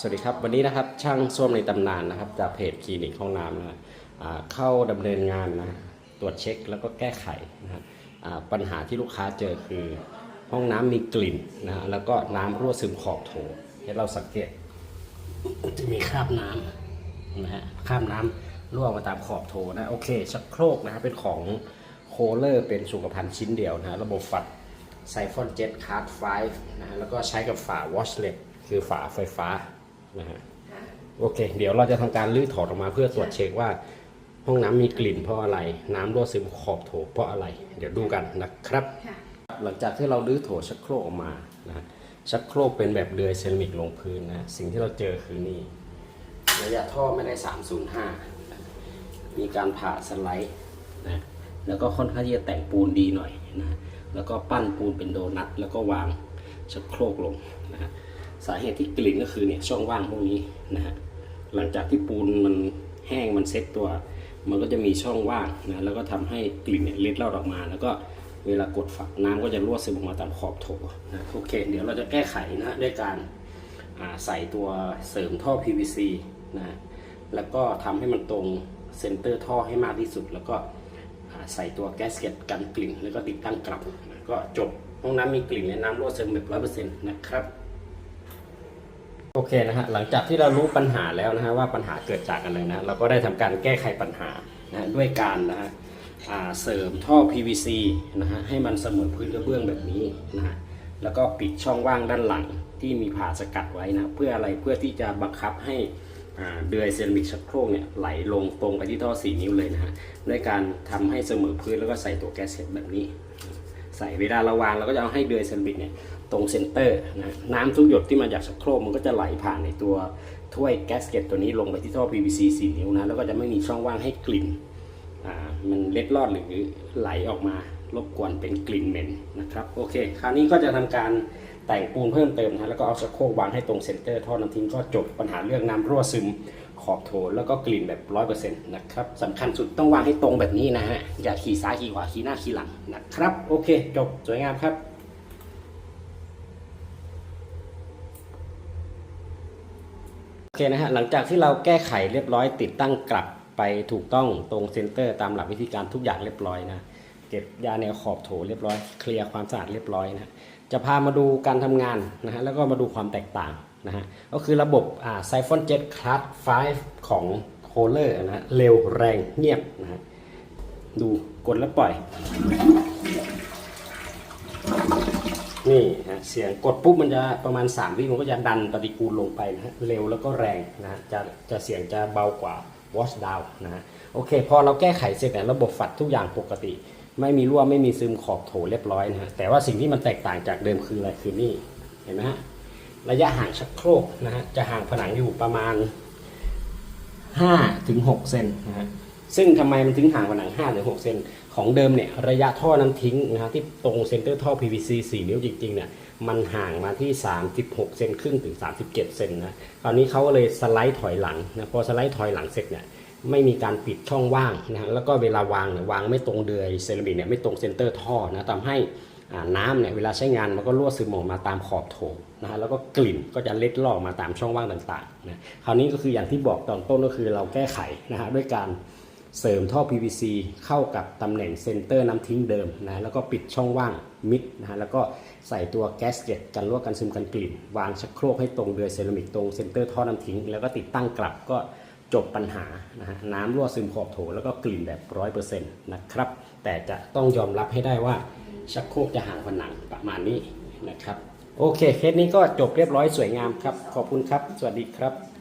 สวัสดีครับวันนี้นะครับช่างส้วมในตำนานนะครับ จากเพจคลินิกห้องน้ำนะะเข้าดำเนินงานนะตรวจเช็คแล้วก็แก้ไขนะฮะอ่าปัญหาที่ลูกค้าเจอคือ ห้องน้ำมีกลิ่นนะฮะแล้วก็น้ำรั่วซึมขอบโถให้เราสังเกต จะมีคราบน้ำนะฮะคราบน้ำรั่วมาตามขอบโถนะโอเคชักโครกนะฮะเป็นของโคเลอร์เป็นสุขภัณฑ์ชิ้นเดียวนะฮะระบบฝัดไซฟอนเจ็ตคาร์ดไฟนะฮะแล้วก็ใช้กับฝาวอชเล็ตคือฝาไฟฟ้า นะฮะโอเค เดี๋ยวเราจะทำการลื้อถอดออกมาเพื่อตรวจเช็คว่า ห้องน้ำมีกลิ่นเพราะอะไร น้ำรั่วซึมขอบโถเพราะอะไร เดี๋ยวดูกันนะครับค่ะหลังจากที่เราลื้อโถชักโครกออกมานะฮะชักโครกเป็นแบบเดือยเซรามิกลงพื้นนะสิ่งที่เราเจอคือนี่ระยะท่อไม่ได้ 305นะมีการผ่าสไลด์นะแล้วก็ค่อนข้างที่จะแต่งปูนดีหน่อยนะแล้วก็ปั้นปูนเป็นโดนัทแล้วก็วางชักโครกลงนะฮะ สาเหตุที่กลิ่นก็คือเนี่ยช่องว่างพวกนี้นะฮะหลังจากที่ปูนมันแห้งมันเซ็ตตัว มันก็จะมีช่องว่างนะแล้วก็ทำให้กลิ่นเนี่ยเล็ดลอดออกมา แล้วก็เวลากดฝักน้ำก็จะรั่วซึมออกมาตามขอบโถนะโอเค เดี๋ยวเราจะแก้ไขนะด้วยการใส่ตัวเสริมท่อ PVC นะแล้วก็ทำให้มันตรงเซนเตอร์ท่อให้มากที่สุด แล้วก็ใส่ตัวแก๊สเก็ตกันกลิ่น แล้วก็ติดตั้งกลับนะก็จบห้องน้ำมีกลิ่นและน้ำรั่วซึมแบบร้อยเปอร์เซ็นต์นะครับ โอเคนะฮะหลังจากที่เรารู้ปัญหาแล้วนะฮะว่าปัญหาเกิดจากอะไรนะเราก็ได้ทำการแก้ไขปัญหานะด้วยการนะฮะเสริมท่อ PVC นะฮะให้มันเสมอพื้นกระเบื้องแบบนี้นะฮะแล้วก็ปิดช่องว่างด้านหลังที่มีผ่าสกัดไว้นะเพื่ออะไรเพื่อที่จะบังคับให้เดือยเซรามิกชักโครกเนี่ยไหลลงตรงไปที่ท่อ 4 นิ้วเลยนะฮะด้วยการทำให้เสมอพื้นแล้วก็ใส่ตัวแก๊สเซ็ตแบบนี้ ใส่เวลาเราวางเราก็จะเอาให้เดือยเซรามิกเนี่ย ตรงเซนเตอร์นะน้ำทุกหยดที่มาจากชักโครกมันก็จะไหลผ่านในตัวถ้วยแก๊สเก็ตตัวนี้ลงไปที่ท่อ PVC 4 นิ้วนะแล้วก็จะไม่มีช่องว่างให้กลิ่นมันเล็ดลอดหรือไหลออกมารบกวนเป็นกลิ่นเหม็นนะครับโอเคคราวนี้ก็จะทำการแต่งปูนเพิ่มเติมนะแล้วก็เอาชักโครกวางให้ตรงเซนเตอร์ท่อน้ำทิ้งก็จบปัญหาเรื่องน้ำรั่วซึมขอบโถแล้วก็กลิ่นแบบร้อยเปอร์เซ็นต์นะครับสำคัญสุดต้องวางให้ตรงแบบนี้นะฮะอย่าขี่ซ้ายขี่ขวาขี่หน้าขี่หลังนะครับโอเค จบสวยงามครับ โอเคนะฮะหลังจากที่เราแก้ไขเรียบร้อยติดตั้งกลับไปถูกต้องตรงเซนเตอร์ตามหลักวิธีการทุกอย่างเรียบร้อยนะเก็บยาแนวขอบโถเรียบร้อยเคลียร์ความสะอาดเรียบร้อยนะจะพามาดูการทำงานนะฮะแล้วก็มาดูความแตกต่างนะฮะก็คือระบบอ่าไซฟอนเจ็ตคลาส5ของโคเลอร์นะเร็วแรงเงียบนะฮะดูกดแล้วปล่อย นี่ฮะเสียงกดปุ๊บมันจะประมาณ 3 วิมันก็จะดันปฏิกูลลงไปนะฮะเร็วแล้วก็แรงนะฮะจะจะเสียงจะเบากว่า wash down นะฮะโอเค พอเราแก้ไขเสร็จเนี่ยระบบฝัดทุกอย่างปกติ ไม่มีรั่วไม่มีซึมขอบโถเรียบร้อยนะฮะแต่ว่าสิ่งที่มันแตกต่างจากเดิมคืออะไรคือนี่เห็นไหมฮะระยะห่างชักโครกนะฮะจะห่างผนังอยู่ประมาณ5ถึง6เซนนะฮะ ซึ่งทำไมมันถึงห่างผนัง5ถึง6เซนของเดิมเนี่ยระยะท่อน้ำทิ้งนะฮะที่ตรงเซนเตอร์ท่อ PVC 4 นิ้วจริงๆเนี่ยมันห่างมาที่ 36 เซนครึ่งถึง 37 เซนนะตอนนี้เขาก็เลยสไลด์ถอยหลังนะพอสไลด์ถอยหลังเสร็จเนี่ยไม่มีการปิดช่องว่างนะฮะแล้วก็เวลาวางเนี่ยวางไม่ตรงเดือยเซรามิกเนี่ยไม่ตรงเซนเตอร์ท่อนะทำให้น้ำเนี่ยเวลาใช้งานมันก็รั่วซึมออกมาตามขอบโถนะฮะแล้วก็กลิ่นก็จะเล็ดลอดออกมาตามช่องว่างต่างๆนะคราวนี้ก็คืออย่างที่บอกตอนต้นก็คือเราแก้ไขนะฮะด้วยการ เสริมท่อ PVC เข้ากับตำแหน่งเซนเตอร์น้ำทิ้งเดิมนะแล้วก็ปิดช่องว่างมิดนะฮะแล้วก็ใส่ตัวแกสเก็ตกันรั่วกันซึมกันกลิ่น วางชักโครกให้ตรงเดือยเซรามิกตรงเซนเตอร์ท่อน้ำทิ้ง แล้วก็ติดตั้งกลับก็จบปัญหานะฮะน้ำรั่วซึมขอบโถแล้วก็กลิ่นแบบร้อยเปอร์เซ็นต์นะครับ แต่จะต้องยอมรับให้ได้ว่าชักโครกจะห่างผนังประมาณนี้นะครับ โอเคเคสนี้ก็จบเรียบร้อยสวยงามครับ ขอบคุณครับ สวัสดีครับ